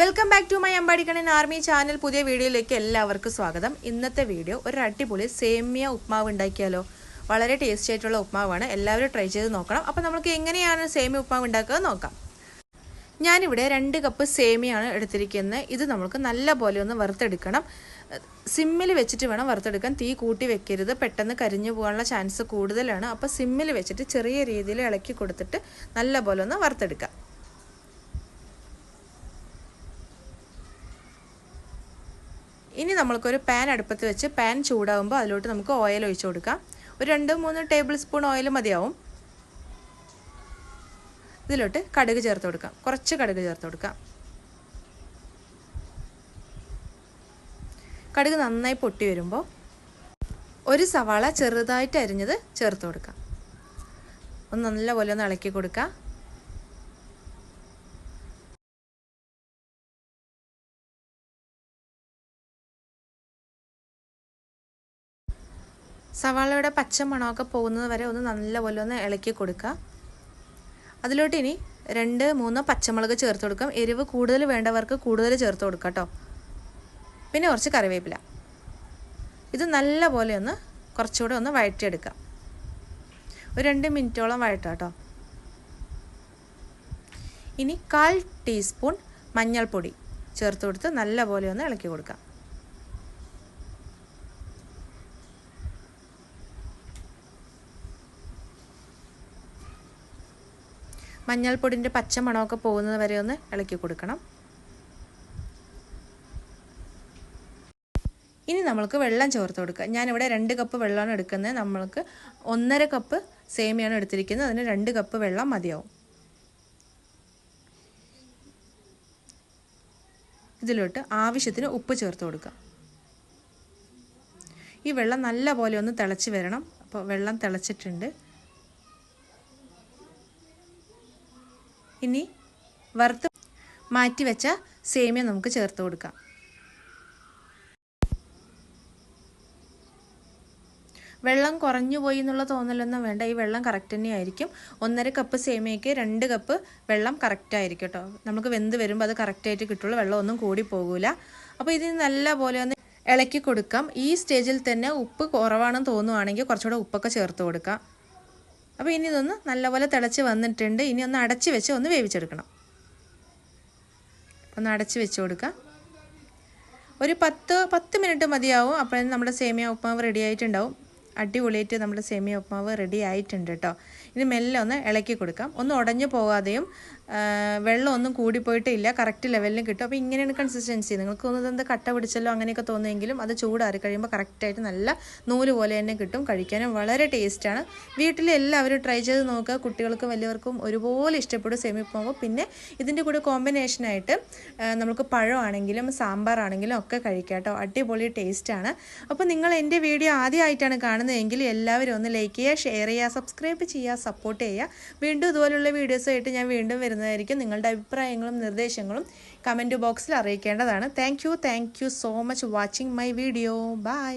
Welcome back to my Ambadikkannan army channel പുതിയ വീഡിയോയിലേക്ക് എല്ലാവർക്കും സ്വാഗതം. ഇന്നത്തെ വീഡിയോ ഒരു അടിപൊളി സേമിയ ഉപ്മാവ് ഉണ്ടാക്കിയാലോ? വളരെ ടേസ്റ്റി ആയിട്ടുള്ള ഉപ്മാവാണ്. എല്ലാവരും ട്രൈ ചെയ്ത് നോക്കണം. അപ്പോൾ നമുക്ക് എങ്ങനെയാണ് സേമിയ ഉപ്മാവ് ഉണ്ടാക്കുക നോക്കാം. ഞാനിവിടെ രണ്ട് കപ്പ് സേമിയാണ് എടുത്തിരിക്കുന്നത്. ഇത് നമുക്ക് നല്ല പോലെ ഒന്ന് വറുത്തെടുക്കണം. സിമ്മിൽ വെച്ചിട്ട് വേണം വറുത്തെടുക്കാൻ. തീ കൂട്ടി വെക്കരുത്. പെട്ടെന്ന് കരിഞ്ഞു പോകാനുള്ള ചാൻസ് കൂടുതലാണ്. അപ്പോൾ സിമ്മിൽ വെച്ചിട്ട് ചെറിയ രീതിയിൽ ഇളക്കി കൊടുത്തിട്ട് നല്ല പോലെ ഒന്ന് വറുത്തെടുക്കാം. ഇനി നമ്മൾക്കൊരു പാൻ അടുപ്പത്ത് വെച്ച് പാൻ ചൂടാകുമ്പോൾ അതിലോട്ട് നമുക്ക് ഓയിൽ ഒഴിച്ചു കൊടുക്കാം. ഒരു രണ്ട് മൂന്ന് ടേബിൾ സ്പൂൺ ഓയിൽ മതിയാവും. ഇതിലോട്ട് കടുക് ചേർത്ത് കൊടുക്കാം. കുറച്ച് കടുക് ചേർത്ത് കൊടുക്കാം. കടുക് നന്നായി പൊട്ടി വരുമ്പോൾ ഒരു സവാള ചെറുതായിട്ട് അരിഞ്ഞത് ചേർത്ത് കൊടുക്കാം. ഒന്ന് നല്ലപോലെ ഒന്ന് ഇളക്കി കൊടുക്കാം. സവാളയുടെ പച്ച മണമൊക്കെ പോകുന്നത് വരെ ഒന്ന് നല്ലപോലെ ഒന്ന് ഇളക്കി കൊടുക്കുക. അതിലോട്ട് ഇനി രണ്ട് മൂന്ന് പച്ചമുളക് ചേർത്ത് കൊടുക്കാം. എരിവ് കൂടുതൽ വേണ്ടവർക്ക് കൂടുതൽ ചേർത്ത് കൊടുക്കാം കേട്ടോ. പിന്നെ കുറച്ച് കറിവേപ്പില. ഇത് നല്ലപോലെ ഒന്ന് കുറച്ചുകൂടെ ഒന്ന് വഴറ്റിയെടുക്കാം ഒരു രണ്ട് മിനിറ്റോളം വഴറ്റാം കേട്ടോ. ഇനി കാൽ ടീസ്പൂൺ മഞ്ഞൾപ്പൊടി ചേർത്ത് കൊടുത്ത് നല്ലപോലെ ഒന്ന് ഇളക്കി കൊടുക്കാം മഞ്ഞൾപ്പൊടിന്റെ പച്ചമണമൊക്കെ പോകുന്നത് വരെ ഒന്ന് ഇളക്കി കൊടുക്കണം. ഇനി നമ്മൾക്ക് വെള്ളം ചേർത്ത് കൊടുക്കുക. ഞാനിവിടെ രണ്ട് കപ്പ് വെള്ളമാണ് എടുക്കുന്നത്. നമ്മൾക്ക് ഒന്നര കപ്പ് സേമിയാണ് എടുത്തിരിക്കുന്നത്. അതിന് രണ്ട് കപ്പ് വെള്ളം മതിയാവും. ഇതിലോട്ട് ആവശ്യത്തിന് ഉപ്പ് ചേർത്ത് കൊടുക്കുക. ഈ വെള്ളം നല്ല പോലെ ഒന്ന് തിളച്ച് വരണം. അപ്പോൾ വെള്ളം തിളച്ചിട്ടുണ്ട്. ഇനി വറുത്ത് മാറ്റി വെച്ച സേമിയ നമുക്ക് ചേർത്ത് കൊടുക്കാം. വെള്ളം കുറഞ്ഞു പോയി എന്നുള്ള തോന്നലൊന്നും വേണ്ട. ഈ വെള്ളം കറക്റ്റ് തന്നെയായിരിക്കും. ഒന്നര കപ്പ് സേമിയയ്ക്ക് രണ്ട് കപ്പ് വെള്ളം കറക്റ്റ് ആയിരിക്കും കേട്ടോ നമുക്ക് വെന്ത് വരുമ്പോൾ അത് കറക്റ്റായിട്ട് കിട്ടുള്ളൂ. വെള്ളം ഒന്നും കൂടി പോകില്ല അപ്പോൾ ഇത് നല്ല പോലെ ഒന്ന് ഇളക്കി കൊടുക്കാം. ഈ സ്റ്റേജിൽ തന്നെ ഉപ്പ് കുറവാണെന്ന് തോന്നുവാണെങ്കിൽ കുറച്ചുകൂടെ ഉപ്പൊക്കെ ചേർത്ത് കൊടുക്കാം. അപ്പോൾ ഇനി ഇതൊന്ന് നല്ലപോലെ തിളച്ച് വന്നിട്ടുണ്ട്. ഇനി ഒന്ന് അടച്ച് വെച്ച് ഒന്ന് വേവിച്ചെടുക്കണം. ഒന്ന് അടച്ച് വെച്ച് കൊടുക്കാം. ഒരു പത്ത് പത്ത് മിനിറ്റ് മതിയാവും. അപ്പോൾ നമ്മുടെ സേമിയ ഉപ്മാവ് റെഡി ആയിട്ടുണ്ടാവും. അടിപൊളിയായിട്ട് നമ്മുടെ സേമിയ ഉപ്മാവ് റെഡി ആയിട്ടുണ്ട് കേട്ടോ ഇനി മെല്ലെ ഒന്ന് ഇളക്കി കൊടുക്കാം. ഒന്ന് ഉടഞ്ഞു പോകാതെയും വെള്ളം ഒന്നും കൂടിപ്പോയിട്ടില്ല കറക്റ്റ് ലെവലിലും കിട്ടും. അപ്പോൾ ഇങ്ങനെയാണ് കൺസിസ്റ്റൻസി നിങ്ങൾക്ക് തോന്നുന്നത് എന്താ കട്ട പിടിച്ചല്ലോ അങ്ങനെയൊക്കെ തോന്നുമെങ്കിലും അത് ചൂടാറി കഴിയുമ്പോൾ കറക്റ്റായിട്ട് നല്ല നൂൽ പോലെ തന്നെ കിട്ടും. കഴിക്കാനും വളരെ ടേസ്റ്റാണ് വീട്ടിൽ എല്ലാവരും ട്രൈ ചെയ്ത് നോക്കുക. കുട്ടികൾക്കും വലിയവർക്കും ഒരുപോലെ ഇഷ്ടപ്പെടും സെമി ഉപ്മാവ് പിന്നെ ഇതിന്റെ കൂടെ കോമ്പിനേഷനായിട്ട് നമുക്ക് പഴമാണെങ്കിലും സാമ്പാറാണെങ്കിലും ഒക്കെ കഴിക്കാം കേട്ടോ. അടിപൊളി ടേസ്റ്റാണ് അപ്പോൾ നിങ്ങൾ എന്റെ വീഡിയോ ആദ്യമായിട്ടാണ് കാണുന്നതെങ്കിൽ എല്ലാവരും ഒന്ന് ലൈക്ക് ചെയ്യുക ഷെയർ ചെയ്യുക സബ്സ്ക്രൈബ് ചെയ്യുക. സപ്പോർട്ട് ചെയ്യുക. വീണ്ടും ഇതുപോലുള്ള വീഡിയോസായിട്ട് ഞാൻ വീണ്ടും വരുന്നതായിരിക്കും. നിങ്ങളുടെ അഭിപ്രായങ്ങളും നിർദ്ദേശങ്ങളും കമന്റ് ബോക്സിൽ അറിയിക്കേണ്ടതാണ്. Thank you so much watching my video bye